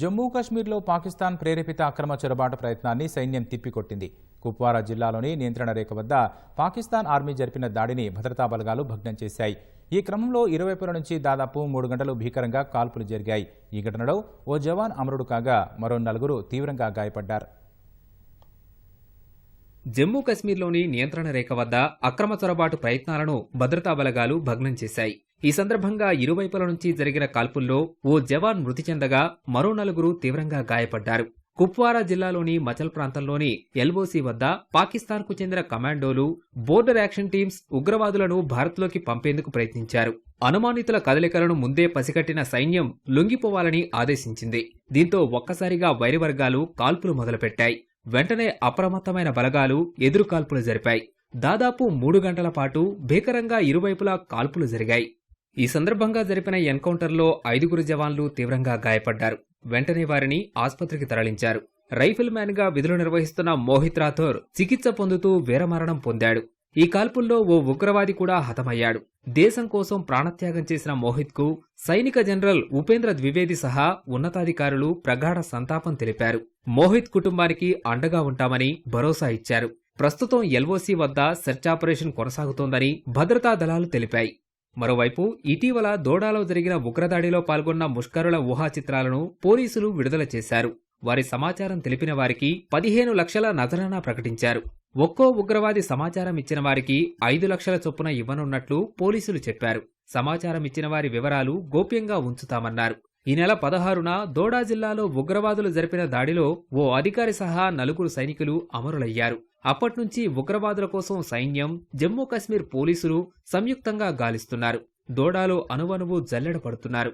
జమ్మూ కాశ్మీర్లో పాకిస్తాన్ ప్రేరేపిత అక్రమ చొరబాటు ప్రయత్నాన్ని సైన్యం తిప్పికొట్టింది. కుప్వారా జిల్లాలోని నియంత్రణ రేఖ వద్ద పాకిస్తాన్ ఆర్మీ జరిపిన దాడిని భద్రతా బలగాలు భగ్నం చేశాయి. ఈ క్రమంలో ఇరువైపుల నుంచి దాదాపు మూడు గంటలు భీకరంగా కాల్పులు జరిగాయి. ఈ ఘటనలో ఓ జవాన్ అమరుడు కాగా మరో నలుగురు తీవ్రంగా గాయపడ్డారు. జమ్మూ కశ్మీర్లోని నియంత్రణ రేఖ వద్ద అక్రమ చొరబాటు ప్రయత్నాలను భద్రతా బలగాలు భగ్నం చేశాయి. ఈ సందర్భంగా ఇరువైపుల నుంచి జరిగిన కాల్పుల్లో ఓ జవాన్ మృతి చెందగా మరో నలుగురు తీవ్రంగా గాయపడ్డారు. కుప్వారా జిల్లాలోని మచల్ ప్రాంతంలోని ఎల్ఓసి వద్ద పాకిస్తాన్కు చెందిన కమాండోలు బోర్డర్ యాక్షన్ టీమ్స్ ఉగ్రవాదులను భారత్లోకి పంపేందుకు ప్రయత్నించారు. అనుమానితుల కదలికలను ముందే పసిగట్టిన సైన్యం లొంగిపోవాలని ఆదేశించింది. దీంతో ఒక్కసారిగా వైరివర్గాలు కాల్పులు మొదలుపెట్టాయి. వెంటనే అప్రమత్తమైన బలగాలు ఎదురు కాల్పులు జరిపాయి. దాదాపు మూడు గంటల పాటు భీకరంగా ఇరువైపులా కాల్పులు జరిగాయి. ఈ సందర్భంగా జరిపిన ఎన్కౌంటర్లో ఐదుగురు జవాన్లు తీవ్రంగా గాయపడ్డారు. వెంటనే వారిని ఆసుపత్రికి తరలించారు. రైఫిల్ మ్యాన్గా విధులు నిర్వహిస్తున్న మోహిత్ రాథోర్ చికిత్స పొందుతూ వీరమరణం పొందాడు. ఈ కాల్పుల్లో ఓ ఉగ్రవాది కూడా హతమయ్యాడు. దేశం కోసం ప్రాణత్యాగం చేసిన మోహిత్కు సైనిక జనరల్ ఉపేంద్ర ద్వివేది సహా ఉన్నతాధికారులు ప్రగాఢ సంతాపం తెలిపారు. మోహిత్ కుటుంబానికి అండగా ఉంటామని భరోసా ఇచ్చారు. ప్రస్తుతం ఎల్ఓసి వద్ద సెర్చ్ ఆపరేషన్ కొనసాగుతోందని భద్రతా దళాలు తెలిపాయి. మరోవైపు ఇటీవల దోడాలో జరిగిన ఉగ్రదాడిలో పాల్గొన్న ముష్కరుల ఊహా చిత్రాలను పోలీసులు విడుదల చేశారు. వారి సమాచారం తెలిపిన వారికి పదిహేను లక్షల నజరానా ప్రకటించారు. ఒక్కో ఉగ్రవాది సమాచారం ఇచ్చిన వారికి ఐదు లక్షల చొప్పున ఇవ్వనున్నట్లు పోలీసులు చెప్పారు. సమాచారం ఇచ్చిన వారి వివరాలు గోప్యంగా ఉంచుతామన్నారు. ఈ నెల పదహారున దోడా జిల్లాలో ఉగ్రవాదులు జరిపిన దాడిలో ఓ అధికారి సహా నలుగురు సైనికులు అమరులయ్యారు. అప్పట్నుంచి ఉగ్రవాదుల కోసం సైన్యం జమ్మూ కశ్మీర్ పోలీసులు సంయుక్తంగా గాలిస్తున్నారు. దోడాలో అణువణువు జల్లెడ పడుతున్నారు.